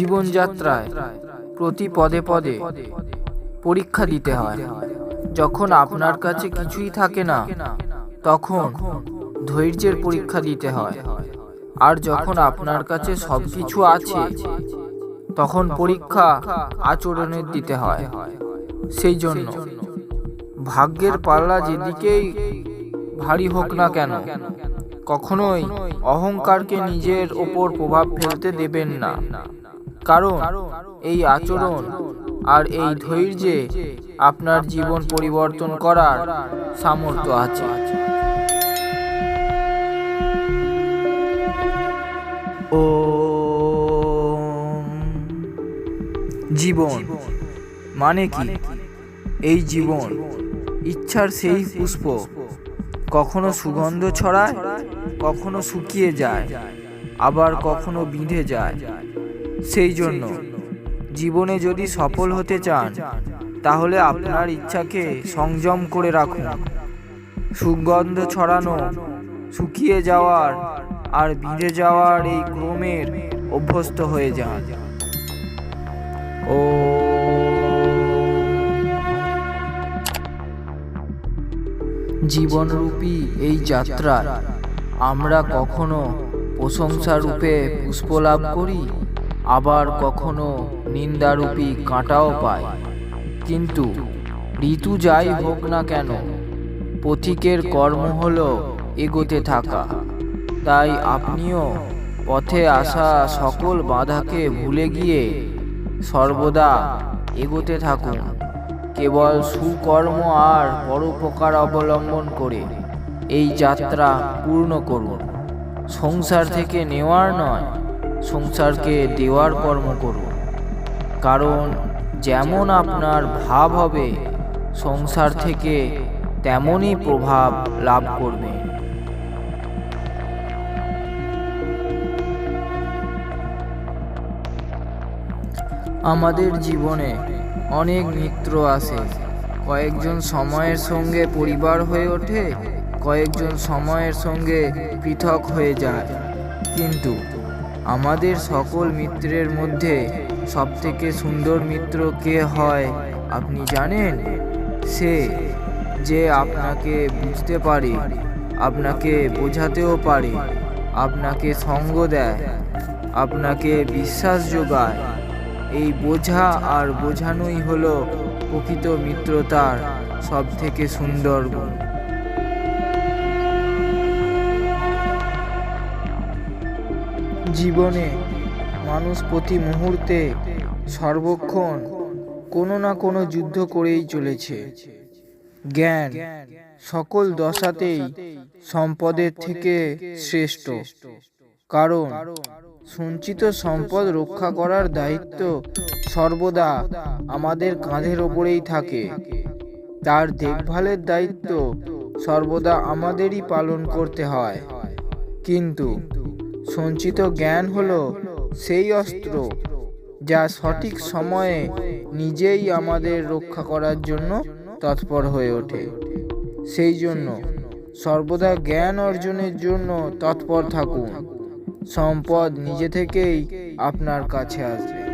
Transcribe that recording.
জীবনযাত্রায় প্রতি পদে পদে পরীক্ষা দিতে হয়। যখন আপনার কাছে কিছুই থাকে না, তখন ধৈর্যের পরীক্ষা দিতে হয়। আর যখন আপনার কাছে সব কিছু আছে, তখন পরীক্ষা আচরণের দিতে হয়। সেই জন্য ভাগ্যের পাল্লা যেদিকেই ভারী হোক না কেন, কখনোই অহংকারকে নিজের ওপর প্রভাব ফেলতে দেবেন না। কারণ এই আচরণ আর এই ধৈর্যে আপনার জীবন পরিবর্তন করার সামর্থ্য আছে। ও জীবন মানে কি? এই জীবন ইচ্ছার সেই পুষ্প কখনো সুগন্ধ ছড়ায়, কখনো শুকিয়ে যায়, আবার কখনো বিঁধে যায়। সেই জন্য জীবনে যদি সফল হতে চান, তাহলে আপনার ইচ্ছাকে সংযম করে রাখুন। সুগন্ধ ছড়ানো, শুকিয়ে যাওয়ার আর বিঁধে যাওয়ার এই ক্রমের অভ্যস্ত হয়ে যান। ও জীবনরূপী এই যাত্রায় আমরা কখনো প্রশংসা রূপে পুষ্প লাভ করি? আবার কখনো নিন্দারূপী কাঁটাও পায়। কিন্তু ঋতু যাই হোক না কেন, পথিকের কর্ম হলো এগোতে থাকা। তাই আপনিও পথে আসা সকল বাধাকে ভুলে গিয়ে সর্বদা এগোতে থাকুন। কেবল সুকর্ম আর পরোপকার অবলম্বন করে এই যাত্রা পূর্ণ করুন। সংসার থেকে নেওয়ার নয় সংসারকে দেওয়ার কর্ম করুন। কারণ যেমন আপনার ভাব হবে, সংসার থেকে তেমনই প্রভাব লাভ করবে। আমাদের জীবনে অনেক মিত্র আসে কয়েকজন সময়ের সঙ্গে পরিবার হয়ে ওঠে, কয়েকজন সময়ের সঙ্গে পৃথক হয়ে যায়। কিন্তু আমাদের সকল মিত্রের মধ্যে সবথেকে সুন্দর মিত্র কে হয় আপনি জানেন? সে, যে আপনাকে বুঝতে পারে, আপনাকে বোঝাতেও পারে, আপনাকে সঙ্গ দেয়, আপনাকে বিশ্বাস যোগায়। এই বোঝা আর বোঝানোই হলো প্রকৃত মিত্রতার সব থেকে সুন্দর গুণ। জীবনে মানুষ প্রতি মুহূর্তে সর্বক্ষণ কোনো না কোনো যুদ্ধ করেই চলেছে। জ্ঞান সকল দশাতেই সম্পদের থেকে শ্রেষ্ঠ। কারণ সঞ্চিত সম্পদ রক্ষা করার দায়িত্ব সর্বদা আমাদের কাঁধের ওপরেই থাকে। তার দেখভালের দায়িত্ব সর্বদা আমাদেরই পালন করতে হয়। কিন্তু সঞ্চিত জ্ঞান হলো সেই অস্ত্র যা সঠিক সময়ে নিজেই আমাদের রক্ষা করার জন্য তৎপর হয়ে ওঠে। সেই জন্য সর্বদা জ্ঞান অর্জনের জন্য তৎপর থাকুন। সম্পদ নিজে থেকেই আপনার কাছে আসবে।